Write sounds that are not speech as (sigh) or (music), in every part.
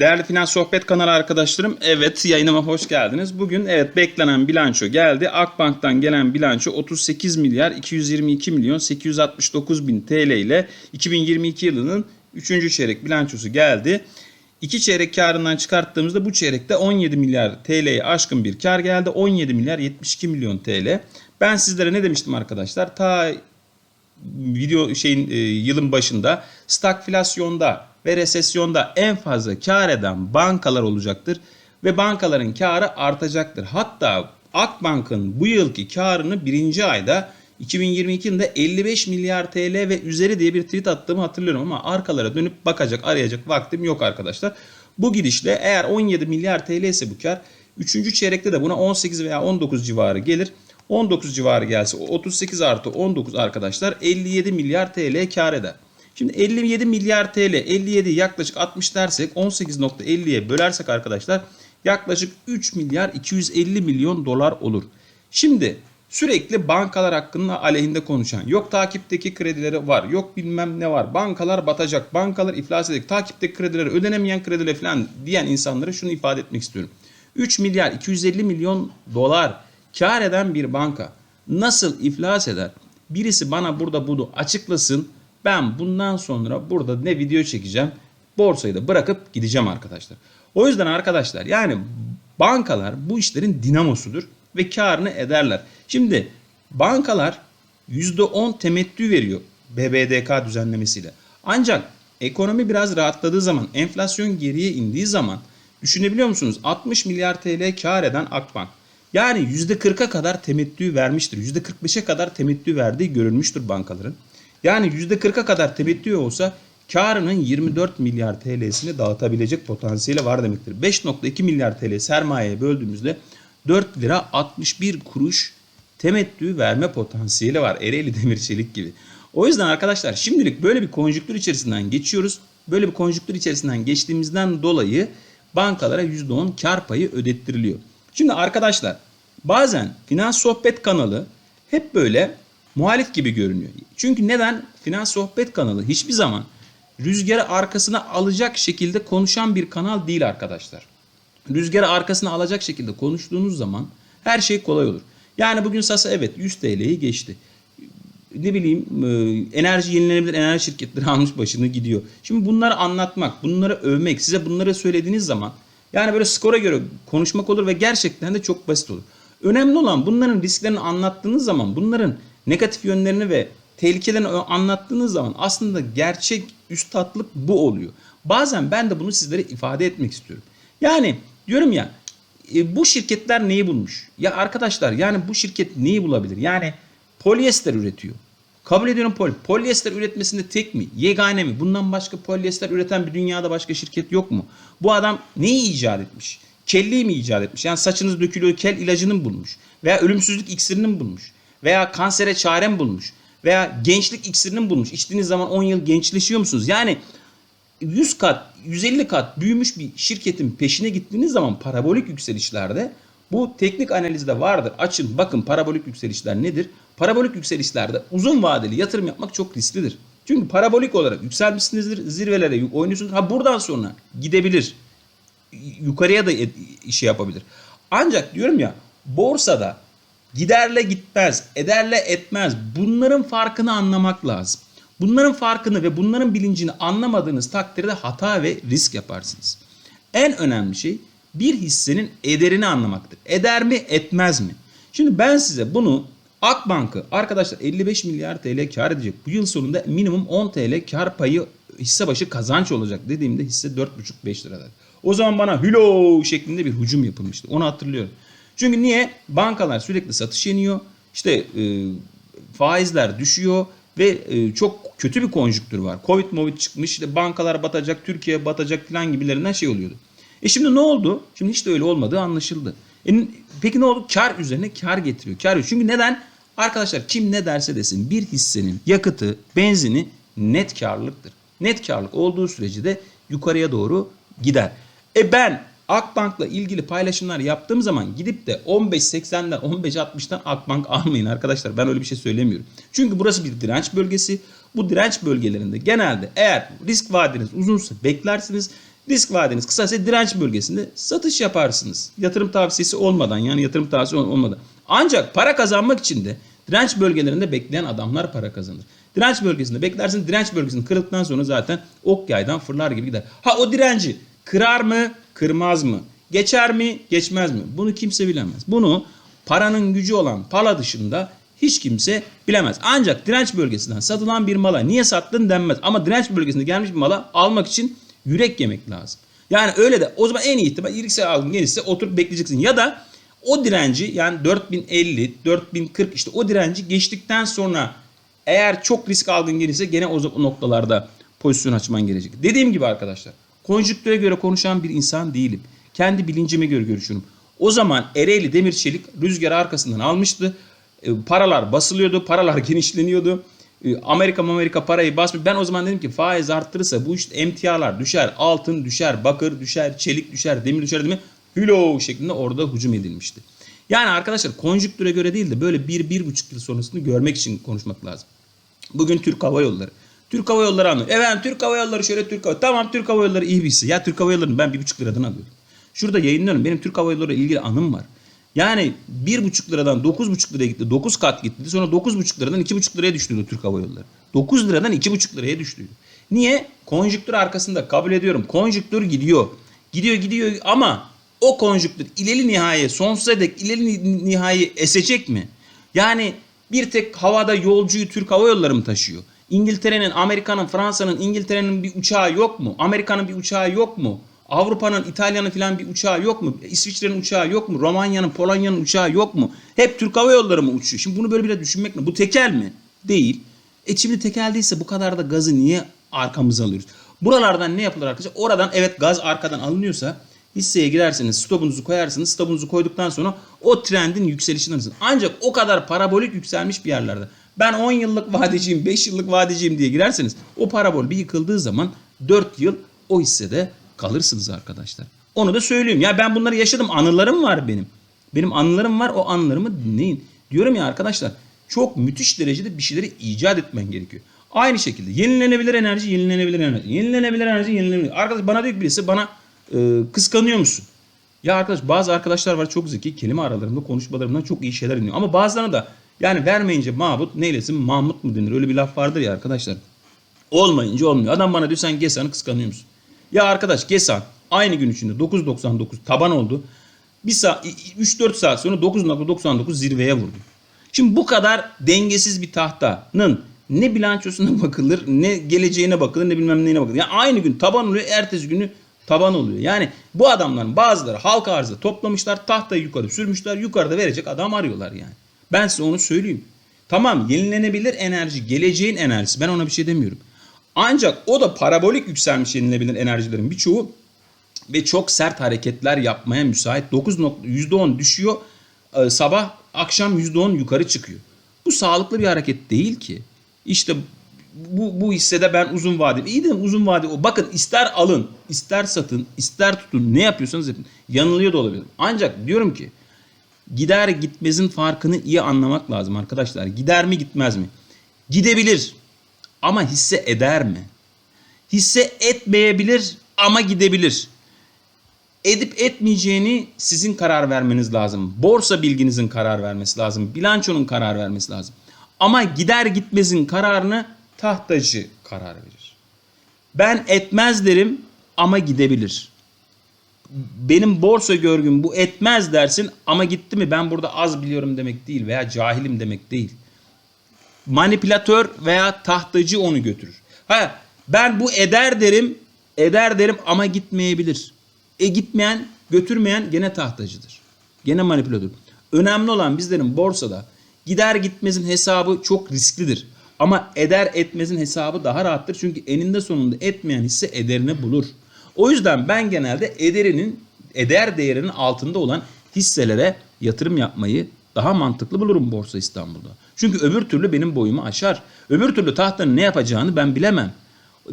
Değerli Finans Sohbet kanalı arkadaşlarım, evet yayınıma hoş geldiniz. Bugün evet beklenen bilanço geldi. Akbank'tan gelen bilanço 38 milyar 222 milyon 869 bin TL ile 2022 yılının 3. çeyrek bilançosu geldi. 2 çeyrek karından çıkarttığımızda bu çeyrekte 17 milyar TL'ye aşkın bir kar geldi. 17 milyar 72 milyon TL. Ben sizlere ne demiştim arkadaşlar? Ta video şeyin e, yılın başında stagflasyonda ve resesyonda en fazla kar eden bankalar olacaktır ve bankaların karı artacaktır. Hatta Akbank'ın bu yılki karını birinci ayda 2022 yılında 55 milyar TL ve üzeri diye bir tweet attığımı hatırlıyorum ama arkalara dönüp bakacak arayacak vaktim yok arkadaşlar. Bu gidişle eğer 17 milyar TL ise bu kar 3. çeyrekte de buna 18 veya 19 civarı gelir. 19 civarı gelse 38 artı 19 arkadaşlar 57 milyar TL kar eder. Şimdi 57 milyar TL 57 yaklaşık 60 dersek 18.50'ye bölersek arkadaşlar yaklaşık 3 milyar 250 milyon dolar olur. Şimdi sürekli bankalar hakkında aleyhinde konuşan yok takipteki kredileri var yok bilmem ne var bankalar batacak bankalar iflas edecek takipteki kredileri ödenemeyen krediler falan diyen insanlara şunu ifade etmek istiyorum. 3 milyar 250 milyon dolar kar eden bir banka nasıl iflas eder? Birisi bana burada bunu açıklasın. Ben bundan sonra burada ne video çekeceğim, borsayı da bırakıp gideceğim arkadaşlar. O yüzden arkadaşlar yani bankalar bu işlerin dinamosudur ve karını ederler. Şimdi bankalar %10 temettü veriyor BBDK düzenlemesiyle. Ancak ekonomi biraz rahatladığı zaman, enflasyon geriye indiği zaman düşünebiliyor musunuz? 60 milyar TL kar eden Akbank yani %40'a kadar temettü vermiştir. %45'e kadar temettü verdiği görülmüştür bankaların. Yani %40'a kadar temettü olsa karının 24 milyar TL'sini dağıtabilecek potansiyeli var demektir. 5.2 milyar TL sermayeye böldüğümüzde 4 lira 61 kuruş temettü verme potansiyeli var. Ereğli (laughs) Demir Çelik gibi. O yüzden arkadaşlar şimdilik böyle bir konjüktür içerisinden geçiyoruz. Böyle bir konjüktür içerisinden geçtiğimizden dolayı bankalara %10 kar payı ödettiriliyor. Şimdi arkadaşlar bazen Finans Sohbet kanalı hep böyle muhalif gibi görünüyor. Çünkü neden? Finans Sohbet kanalı hiçbir zaman rüzgarı arkasına alacak şekilde konuşan bir kanal değil arkadaşlar. Rüzgarı arkasına alacak şekilde konuştuğunuz zaman her şey kolay olur. Yani bugün Sasa evet 100 TL'yi geçti. Ne bileyim e, enerji yenilenebilir enerji şirketleri (laughs) almış başını gidiyor. Şimdi bunları anlatmak, bunları övmek, size bunları söylediğiniz zaman yani böyle skora göre konuşmak olur ve gerçekten de çok basit olur. Önemli olan bunların risklerini anlattığınız zaman bunların negatif yönlerini ve tehlikelerini anlattığınız zaman aslında gerçek üstatlık bu oluyor. Bazen ben de bunu sizlere ifade etmek istiyorum. Yani diyorum ya e, bu şirketler neyi bulmuş? Ya arkadaşlar yani bu şirket neyi bulabilir? Yani polyester üretiyor. Kabul ediyorum pol. Polyester üretmesinde tek mi? Yegane mi? Bundan başka polyester üreten bir dünyada başka şirket yok mu? Bu adam neyi icat etmiş? Kelliği mi icat etmiş? Yani saçınız dökülüyor kel ilacını mı bulmuş? Veya ölümsüzlük iksirini mi bulmuş? Veya kansere çare mi bulmuş? Veya gençlik iksirini bulmuş? İçtiğiniz zaman 10 yıl gençleşiyor musunuz? Yani 100 kat, 150 kat büyümüş bir şirketin peşine gittiğiniz zaman parabolik yükselişlerde bu teknik analizde vardır. Açın bakın parabolik yükselişler nedir? Parabolik yükselişlerde uzun vadeli yatırım yapmak çok risklidir. Çünkü parabolik olarak yükselmişsinizdir, zirvelere oynuyorsunuz. Ha buradan sonra gidebilir. Yukarıya da işi yapabilir. Ancak diyorum ya borsada giderle gitmez, ederle etmez. Bunların farkını anlamak lazım. Bunların farkını ve bunların bilincini anlamadığınız takdirde hata ve risk yaparsınız. En önemli şey bir hissenin ederini anlamaktır. Eder mi, etmez mi? Şimdi ben size bunu Akbank'ı arkadaşlar 55 milyar TL kar edecek. Bu yıl sonunda minimum 10 TL kar payı hisse başı kazanç olacak dediğimde hisse 4,5-5 lirada. O zaman bana hülo şeklinde bir hücum yapılmıştı. Onu hatırlıyorum. Çünkü niye? Bankalar sürekli satış yeniyor. İşte e, faizler düşüyor ve e, çok kötü bir konjüktür var. Covid movid çıkmış işte bankalar batacak, Türkiye batacak falan gibilerinden şey oluyordu. E şimdi ne oldu? Şimdi hiç de öyle olmadığı anlaşıldı. E, peki ne oldu? Kar üzerine kar getiriyor. Kar çünkü neden? Arkadaşlar kim ne derse desin bir hissenin yakıtı, benzini net karlılıktır. Net karlılık olduğu sürece de yukarıya doğru gider. E ben Akbank'la ilgili paylaşımlar yaptığım zaman gidip de 15.80'den 15.60'dan Akbank almayın arkadaşlar. Ben öyle bir şey söylemiyorum. Çünkü burası bir direnç bölgesi. Bu direnç bölgelerinde genelde eğer risk vadeniz uzunsa beklersiniz. Risk vadeniz kısaysa direnç bölgesinde satış yaparsınız. Yatırım tavsiyesi olmadan yani yatırım tavsiyesi ol- olmadan. Ancak para kazanmak için de direnç bölgelerinde bekleyen adamlar para kazanır. Direnç bölgesinde beklersin. Direnç bölgesini kırdıktan sonra zaten ok yaydan fırlar gibi gider. Ha o direnci kırar mı, kırmaz mı? Geçer mi, geçmez mi? Bunu kimse bilemez. Bunu paranın gücü olan pala dışında hiç kimse bilemez. Ancak direnç bölgesinden satılan bir mala niye sattın denmez. Ama direnç bölgesinde gelmiş bir mala almak için yürek yemek lazım. Yani öyle de o zaman en iyi ihtimal ilikse algın gelirse oturup bekleyeceksin. Ya da o direnci yani 4050, 4040 işte o direnci geçtikten sonra eğer çok risk algın gelirse gene o noktalarda pozisyon açman gerekecek. Dediğim gibi arkadaşlar konjüktüre göre konuşan bir insan değilim. Kendi bilincime göre görüşüyorum. O zaman Ereğli Demir Çelik rüzgarı arkasından almıştı. E, paralar basılıyordu, paralar (laughs) genişleniyordu. E, Amerika Amerika parayı basmıyor. Ben o zaman dedim ki faiz arttırırsa bu işte emtialar düşer, altın düşer, bakır düşer, çelik düşer, demir düşer değil mi? Hülo şeklinde orada hücum edilmişti. Yani arkadaşlar konjüktüre göre değil de böyle bir, bir buçuk yıl sonrasını görmek için konuşmak lazım. Bugün Türk Hava Yolları. Türk Hava Yolları anlıyor. Evet Türk Hava Yolları şöyle Türk Hava Tamam Türk Hava Yolları iyi bir hisse. Ya Türk Hava Yolları'nı ben bir buçuk liradan alıyorum. Şurada yayınlıyorum. Benim Türk Hava Yolları ilgili anım var. Yani bir buçuk liradan dokuz buçuk liraya gitti. Dokuz kat gitti. Sonra dokuz buçuk liradan iki buçuk liraya düştüydü Türk Hava Yolları. Dokuz liradan iki buçuk liraya düştüydü. Niye? Konjüktür arkasında kabul ediyorum. Konjüktür gidiyor. Gidiyor gidiyor ama o konjüktür ileri nihai sonsuza dek ileri ni- nihai esecek mi? Yani bir tek havada yolcuyu Türk Hava Yolları mı taşıyor? İngiltere'nin, Amerika'nın, Fransa'nın, İngiltere'nin bir uçağı yok mu? Amerika'nın bir uçağı yok mu? Avrupa'nın, İtalya'nın filan bir uçağı yok mu? İsviçre'nin uçağı yok mu? Romanya'nın, Polonya'nın uçağı yok mu? Hep Türk Hava Yolları mı uçuyor? Şimdi bunu böyle bile düşünmek mi? Bu tekel mi? Değil. E şimdi tekel değilse bu kadar da gazı niye arkamıza alıyoruz? Buralardan ne yapılır arkadaşlar? Oradan evet gaz arkadan alınıyorsa hisseye girerseniz stopunuzu koyarsınız. Stopunuzu koyduktan sonra o trendin yükselişini alırsınız. Ancak o kadar parabolik yükselmiş bir yerlerde. Ben 10 yıllık vadeciyim, 5 yıllık vadeciyim diye girerseniz o parabol bir yıkıldığı zaman 4 yıl o hissede kalırsınız arkadaşlar. Onu da söyleyeyim. Ya ben bunları yaşadım. Anılarım var benim. Benim anılarım var. O anılarımı dinleyin. Diyorum ya arkadaşlar çok müthiş derecede bir şeyleri icat etmen gerekiyor. Aynı şekilde yenilenebilir enerji, yenilenebilir enerji. Yenilenebilir enerji, yenilenebilir. Arkadaş bana diyor ki birisi bana e, kıskanıyor musun? Ya arkadaş bazı arkadaşlar var çok zeki kelime aralarında konuşmalarından çok iyi şeyler dinliyor. Ama bazılarına da yani vermeyince Mahmut neylesin Mahmut mu denir öyle bir laf vardır ya arkadaşlar. Olmayınca olmuyor. Adam bana diyor sen Gesan'ı kıskanıyor musun? Ya arkadaş Gesan aynı gün içinde 9.99 taban oldu. Bir saat 3-4 saat sonra 9.99 zirveye vurdu. Şimdi bu kadar dengesiz bir tahtanın ne bilançosuna (laughs) bakılır, ne geleceğine bakılır, ne bilmem neyine bakılır. Yani aynı gün taban oluyor, ertesi günü taban oluyor. Yani bu adamların bazıları halka arzda toplamışlar, tahtayı yukarı sürmüşler, yukarıda verecek adam arıyorlar yani. Ben size onu söyleyeyim. Tamam yenilenebilir enerji, geleceğin enerjisi. Ben ona bir şey demiyorum. Ancak o da parabolik yükselmiş yenilenebilir enerjilerin birçoğu ve çok sert hareketler yapmaya müsait. 9 nokta, %10 düşüyor e, sabah akşam %10 yukarı çıkıyor. Bu sağlıklı bir hareket değil ki. İşte bu, bu hissede ben uzun vade. İyi de uzun vade o. Bakın ister alın, ister satın, ister tutun. Ne yapıyorsanız yapın. Yanılıyor da olabilir. Ancak diyorum ki gider gitmezin farkını iyi anlamak lazım arkadaşlar. Gider mi gitmez mi? Gidebilir ama hisse eder mi? Hisse etmeyebilir ama gidebilir. Edip etmeyeceğini sizin karar vermeniz lazım. Borsa bilginizin karar vermesi lazım. Bilançonun karar vermesi lazım. Ama gider gitmezin kararını tahtacı karar verir. Ben etmez derim ama gidebilir. Benim borsa görgüm bu etmez dersin ama gitti mi ben burada az biliyorum demek değil veya cahilim demek değil manipülatör veya tahtacı onu götürür. Ha ben bu eder derim, eder derim ama gitmeyebilir. E gitmeyen, götürmeyen gene tahtacıdır. Gene manipülatör. Önemli olan bizlerin borsada gider gitmezin hesabı çok risklidir. Ama eder etmezin hesabı daha rahattır. Çünkü eninde sonunda etmeyen hisse ederini bulur. O yüzden ben genelde ederinin eder değerinin altında olan hisselere yatırım yapmayı daha mantıklı bulurum Borsa İstanbul'da. Çünkü öbür türlü benim boyumu aşar. Öbür türlü tahtanın ne yapacağını ben bilemem.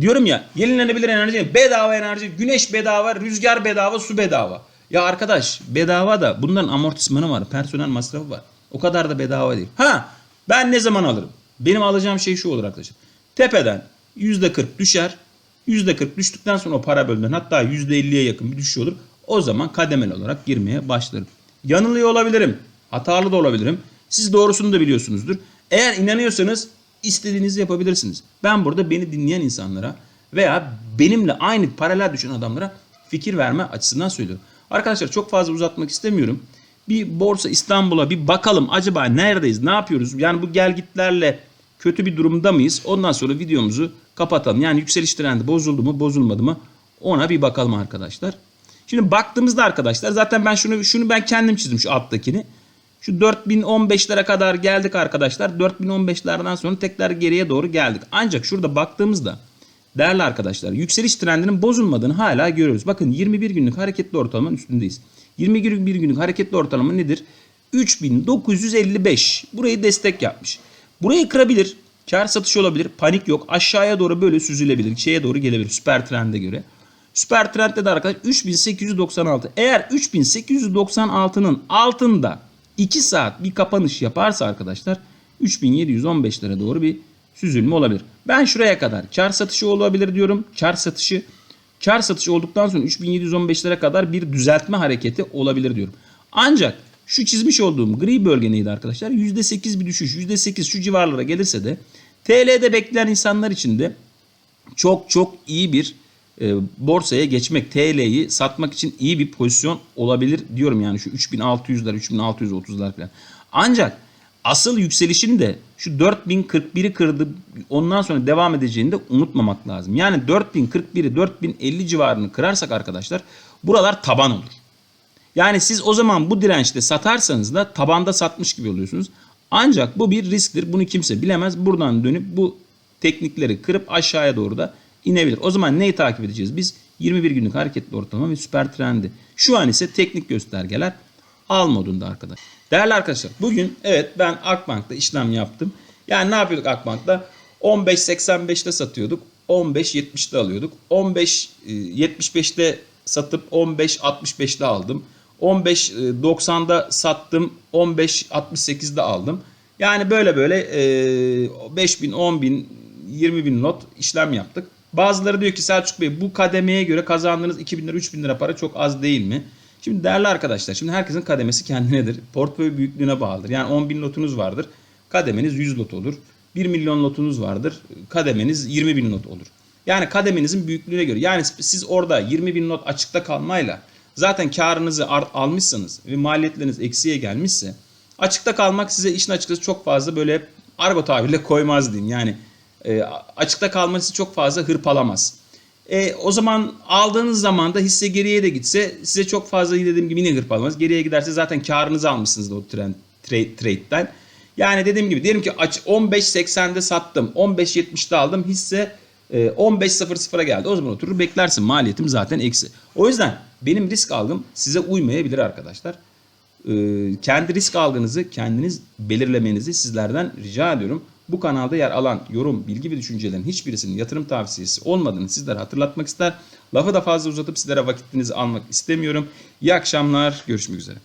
Diyorum ya yenilenebilir enerji, bedava enerji, güneş bedava, rüzgar bedava, su bedava. Ya arkadaş bedava da bunların amortismanı var, personel masrafı var. O kadar da bedava değil. Ha ben ne zaman alırım? Benim alacağım şey şu olur arkadaşlar. Tepeden %40 düşer. %40 düştükten sonra o para bölümden hatta %50'ye yakın bir düşüş olur. O zaman kademeli olarak girmeye başlarım. Yanılıyor olabilirim. Hatalı da olabilirim. Siz doğrusunu da biliyorsunuzdur. Eğer inanıyorsanız istediğinizi yapabilirsiniz. Ben burada beni dinleyen insanlara veya benimle aynı paralel düşen adamlara fikir verme açısından söylüyorum. Arkadaşlar çok fazla uzatmak istemiyorum. Bir Borsa İstanbul'a bir bakalım acaba neredeyiz, ne yapıyoruz? Yani bu gelgitlerle kötü bir durumda mıyız? Ondan sonra videomuzu kapatalım. Yani yükseliş trendi bozuldu mu, bozulmadı mı? Ona bir bakalım arkadaşlar. Şimdi baktığımızda arkadaşlar zaten ben şunu şunu ben kendim çizdim şu alttakini. Şu 4015'lere kadar geldik arkadaşlar. 4015'lerden sonra tekrar geriye doğru geldik. Ancak şurada baktığımızda değerli arkadaşlar yükseliş trendinin bozulmadığını hala görüyoruz. Bakın 21 günlük hareketli ortalamanın üstündeyiz. 21 günlük hareketli ortalama nedir? 3955. Burayı destek yapmış. Burayı kırabilir. Kar satışı olabilir. Panik yok. Aşağıya doğru böyle süzülebilir. Şeye doğru gelebilir. Süper trende göre. Süper trendde de arkadaşlar 3896. Eğer 3896'nın altında 2 saat bir kapanış yaparsa arkadaşlar 3715'lere doğru bir süzülme olabilir. Ben şuraya kadar kar satışı olabilir diyorum. Kar satışı kar satışı olduktan sonra 3715'lere kadar bir düzeltme hareketi olabilir diyorum. Ancak şu çizmiş olduğum gri bölge neydi arkadaşlar? %8 bir düşüş. %8 şu civarlara gelirse de TL'de bekleyen insanlar için de çok çok iyi bir e, borsaya geçmek, TL'yi satmak için iyi bir pozisyon olabilir diyorum yani şu 3600'ler, 3630'lar falan. Ancak asıl yükselişin de şu 4041'i kırdı ondan sonra devam edeceğini de unutmamak lazım. Yani 4041'i 4050 civarını kırarsak arkadaşlar buralar taban olur. Yani siz o zaman bu dirençte satarsanız da tabanda satmış gibi oluyorsunuz. Ancak bu bir risktir. Bunu kimse bilemez. Buradan dönüp bu teknikleri kırıp aşağıya doğru da inebilir. O zaman neyi takip edeceğiz? Biz 21 günlük hareketli ortalama ve süper trendi. Şu an ise teknik göstergeler al modunda arkadaş. Değerli arkadaşlar bugün evet ben Akbank'ta işlem yaptım. Yani ne yapıyorduk Akbank'ta? 15.85'te satıyorduk. 15.70'te alıyorduk. 15.75'te satıp 15.65'te aldım. 15.90'da sattım. 15.68'de aldım. Yani böyle böyle 5000, 10.000, 20 bin lot işlem yaptık. Bazıları diyor ki Selçuk Bey bu kademeye göre kazandığınız 2000 lira 3000 lira para çok az değil mi? Şimdi değerli arkadaşlar şimdi herkesin kademesi kendinedir. Portföy büyüklüğüne bağlıdır. Yani 10 bin lotunuz vardır. Kademeniz 100 lot olur. 1 milyon lotunuz vardır. Kademeniz 20 bin lot olur. Yani kademenizin büyüklüğüne göre. Yani siz orada 20 bin lot açıkta kalmayla zaten karınızı almışsanız ve maliyetleriniz eksiye gelmişse açıkta kalmak size işin açıkçası çok fazla böyle argo tabirle koymaz diyeyim. Yani e, açıkta kalması çok fazla hırpalamaz. E, o zaman aldığınız zaman da hisse geriye de gitse size çok fazla dediğim gibi yine hırpalamaz. Geriye giderse zaten karınızı almışsınız da o trend, trade, trade'den. Yani dediğim gibi diyelim ki 15.80'de sattım. 15.70'de aldım. Hisse 15.00'a geldi. O zaman oturur beklersin. Maliyetim zaten eksi. O yüzden benim risk algım size uymayabilir arkadaşlar. E, kendi risk algınızı kendiniz belirlemenizi sizlerden rica ediyorum. Bu kanalda yer alan yorum, bilgi ve düşüncelerin hiçbirisinin yatırım tavsiyesi olmadığını sizlere hatırlatmak ister. Lafı da fazla uzatıp sizlere vakitinizi almak istemiyorum. İyi akşamlar, görüşmek üzere.